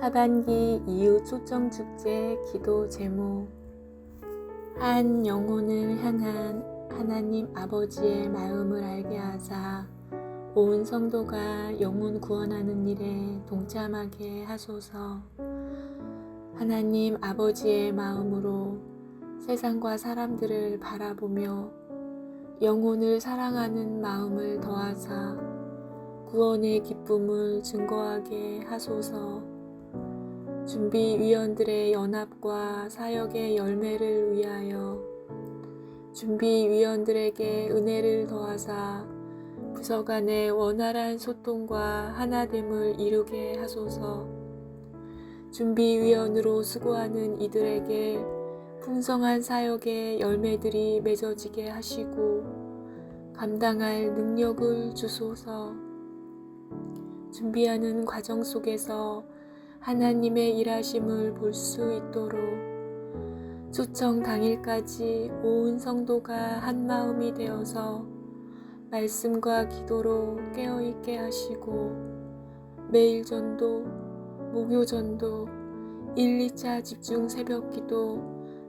하반기 이후 초청 축제 기도 제목 한 영혼을 향한 하나님 아버지의 마음을 알게 하사 온 성도가 영혼 구원하는 일에 동참하게 하소서. 하나님 아버지의 마음으로 세상과 사람들을 바라보며 영혼을 사랑하는 마음을 더하사 구원의 기쁨을 증거하게 하소서. 준비위원들의 연합과 사역의 열매를 위하여 준비위원들에게 은혜를 더하사 부서 간의 원활한 소통과 하나됨을 이루게 하소서. 준비위원으로 수고하는 이들에게 풍성한 사역의 열매들이 맺어지게 하시고 감당할 능력을 주소서. 준비하는 과정 속에서 하나님의 일하심을 볼 수 있도록 초청 당일까지 온 성도가 한 마음이 되어서 말씀과 기도로 깨어있게 하시고 매일 전도, 목요 전도, 1, 2차 집중 새벽 기도,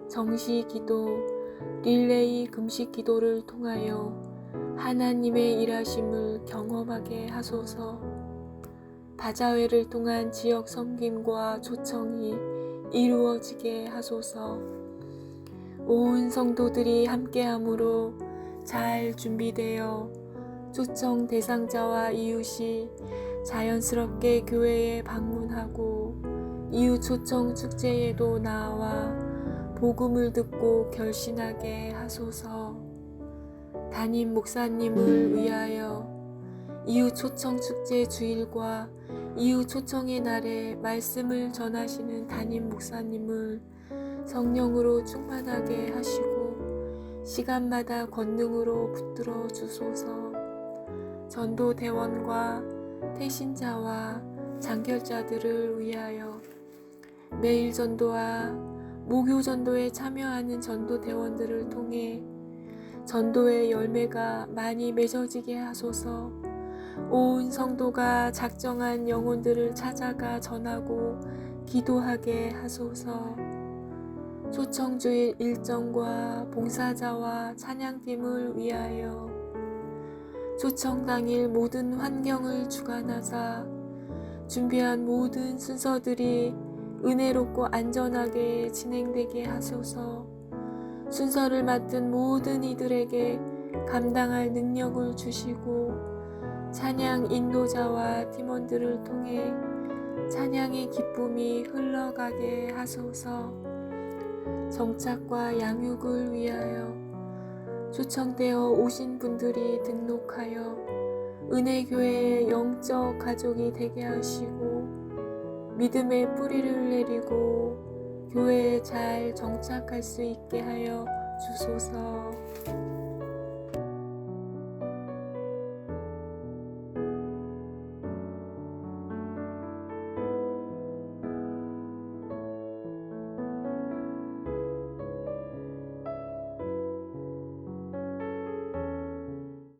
정시 기도, 릴레이 금식 기도를 통하여 하나님의 일하심을 경험하게 하소서. 다자회를 통한 지역 섬김과 초청이 이루어지게 하소서. 온 성도들이 함께함으로 잘 준비되어 초청 대상자와 이웃이 자연스럽게 교회에 방문하고 이웃 초청 축제에도 나와 복음을 듣고 결신하게 하소서. 담임 목사님을 위하여 이웃 초청 축제 주일과 이웃 초청의 날에 말씀을 전하시는 담임 목사님을 성령으로 충만하게 하시고 시간마다 권능으로 붙들어 주소서. 전도 대원과 태신자와 장결자들을 위하여 매일 전도와 목요 전도에 참여하는 전도 대원들을 통해 전도의 열매가 많이 맺어지게 하소서. 온 성도가 작정한 영혼들을 찾아가 전하고 기도하게 하소서. 초청주일 일정과 봉사자와 찬양팀을 위하여 초청 당일 모든 환경을 주관하사 준비한 모든 순서들이 은혜롭고 안전하게 진행되게 하소서. 순서를 맡은 모든 이들에게 감당할 능력을 주시고 찬양 인도자와 팀원들을 통해 찬양의 기쁨이 흘러가게 하소서. 정착과 양육을 위하여 초청되어 오신 분들이 등록하여 은혜교회의 영적 가족이 되게 하시고 믿음의 뿌리를 내리고 교회에 잘 정착할 수 있게 하여 주소서.